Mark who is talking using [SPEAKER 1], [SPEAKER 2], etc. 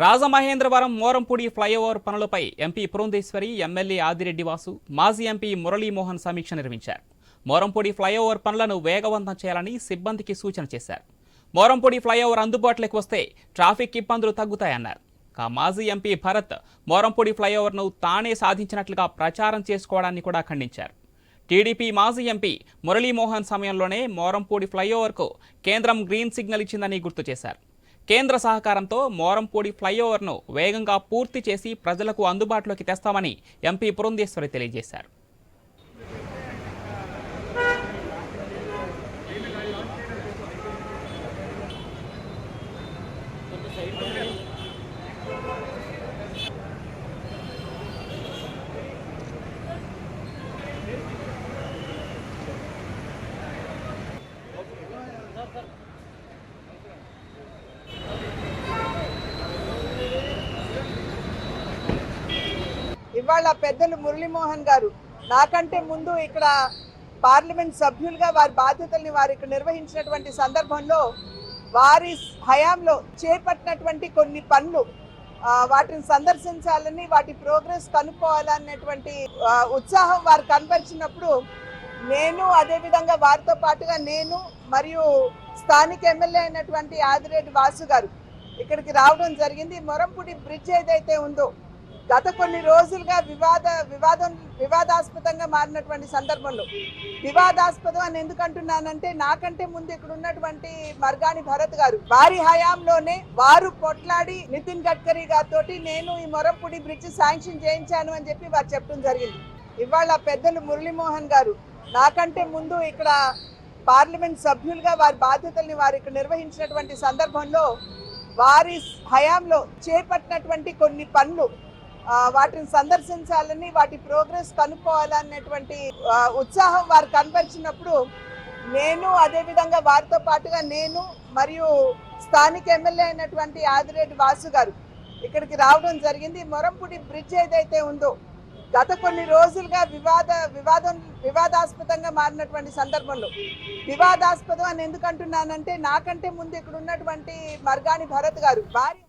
[SPEAKER 1] Rajamahendravaram Morampudi flyover పనులపై MP Purandeswari MLA Adireddy Vasu మాజీ MP Muralimohan సమీక్ష నిర్వహించారు. మోరంపూడి ఫ్లైఓవర్ పనులను వేగవంతం చేయాలని సిబ్బందికి సూచన చేశారు. మోరంపూడి ఫ్లైఓవర్ అందుబాటులోకి వస్తే ట్రాఫిక్ ఇబ్బందులు తగ్గుతాయన్నారు. కా మాజీ ఎంపీ భరత్ మోరంపూడి ఫ్లైఓవర్ను తానే సాధించినట్లుగా ప్రచారం చేసుకోవడాన్ని కూడా ఖండించారు. టీడీపీ మాజీ ఎంపీ మురళీమోహన్ సమయంలోనే మోరంపూడి ఫ్లైఓవర్కు కేంద్రం గ్రీన్ సిగ్నల్ ఇచ్చిందని గుర్తు చేశారు. కేంద్ర సహకారంతో మోరంపూడి ఫ్లైఓవర్ను వేగంగా పూర్తి చేసి ప్రజలకు అందుబాటులోకి తెస్తామని ఎంపీ పురంధేశ్వరి తెలియజేశారు.
[SPEAKER 2] ఇవాళ పెద్దలు మురళీమోహన్ గారు నాకంటే ముందు ఇక్కడ పార్లమెంట్ సభ్యులుగా వారి బాధ్యతల్ని వారు ఇక్కడ నిర్వహించినటువంటి సందర్భంలో వారి హయాంలో చేపట్టినటువంటి కొన్ని పనులు వాటిని సందర్శించాలని వాటి ప్రోగ్రెస్ కనుక్కోవాలనేటువంటి ఉత్సాహం వారు కనపరిచినప్పుడు నేను అదేవిధంగా వారితో పాటుగా నేను మరియు స్థానిక ఎమ్మెల్యే అయినటువంటి ఆదిరెడ్డి వాసు గారు ఇక్కడికి రావడం జరిగింది. మొరంపూడి బ్రిడ్జ్ ఏదైతే ఉందో గత కొన్ని రోజులుగా వివాద వివాదం వివాదాస్పదంగా మారినటువంటి సందర్భంలో. వివాదాస్పదం అని ఎందుకు అంటున్నానంటే నాకంటే ముందు ఇక్కడ ఉన్నటువంటి మర్గాని భరత్ గారు వారి హయాంలోనే వారు కొట్లాడి నితిన్ గడ్కరీ గారితో నేను ఈ మొరంపుడి బ్రిడ్జ్ శాంక్షన్ చేయించాను అని చెప్పి వారు చెప్పడం జరిగింది. ఇవాళ పెద్దలు మురళీమోహన్ గారు నాకంటే ముందు ఇక్కడ పార్లమెంట్ సభ్యులుగా వారి బాధ్యతల్ని వారు ఇక్కడ నిర్వహించినటువంటి సందర్భంలో వారి హయాంలో చేపట్టినటువంటి కొన్ని పనులు వాటిని సందర్శించాలని వాటి ప్రోగ్రెస్ కనుక్కోవాలనేటువంటి ఉత్సాహం వారు కనపరిచినప్పుడు నేను అదేవిధంగా వారితో పాటుగా నేను మరియు స్థానిక ఎమ్మెల్యే అయినటువంటి ఆదిరెడ్డి వాసు గారు ఇక్కడికి రావడం జరిగింది. మొరంపూడి బ్రిడ్జ్ ఏదైతే ఉందో గత కొన్ని రోజులుగా వివాద వివాదం వివాదాస్పదంగా మారినటువంటి సందర్భంలో వివాదాస్పదం అని ఎందుకంటున్నానంటే నాకంటే ముందు ఇక్కడ ఉన్నటువంటి మర్గాని భరత్ గారు భారీ